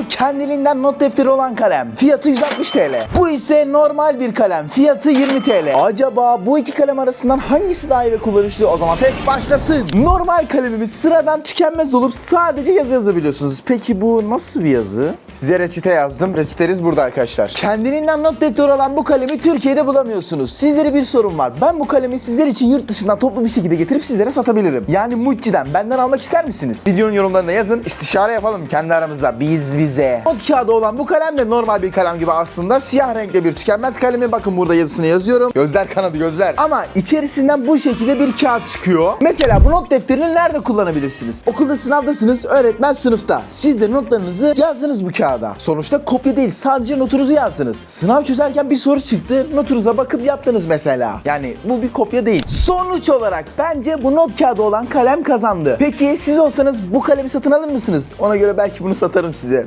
Bu kendiliğinden not defteri olan kalem. Fiyatı 160 TL. Bu ise normal bir kalem. Fiyatı 20 TL. Acaba bu iki kalem arasından hangisi daha iyi ve kullanışlı? O zaman test başlasın. Normal kalemimiz sıradan tükenmez olup sadece yazı yazabiliyorsunuz. Peki bu nasıl bir yazı? Size reçete yazdım. Reçeteniz burada arkadaşlar. Kendiliğinden not defteri olan bu kalemi Türkiye'de bulamıyorsunuz. Sizlere bir sorum var. Ben bu kalemi sizler için yurt dışından toplu bir şekilde getirip sizlere satabilirim. Yani Mucci'den benden almak ister misiniz? Videonun yorumlarına yazın. İstişare yapalım kendi aramızda. Biz bize. Not kağıdı olan bu kalem de normal bir kalem gibi aslında. Siyah renkte bir tükenmez kalemi. Bakın burada yazısını yazıyorum. Gözler kanadı gözler. Ama içerisinden bu şekilde bir kağıt çıkıyor. Mesela bu not defterini nerede kullanabilirsiniz? Okulda sınavdasınız. Öğretmen sınıfta. Siz de notlarınızı yazdınız bu kağıda. Sonuçta kopya değil. Sadece notunuzu yazdınız. Sınav çözerken bir soru çıktı. Notunuza bakıp yaptınız mesela. Yani bu bir kopya değil. Sonuç olarak bence bu not kağıdı olan kalem kazandı. Peki siz olsanız bu kalemi satın alır mısınız? Ona göre belki bunu satarım size.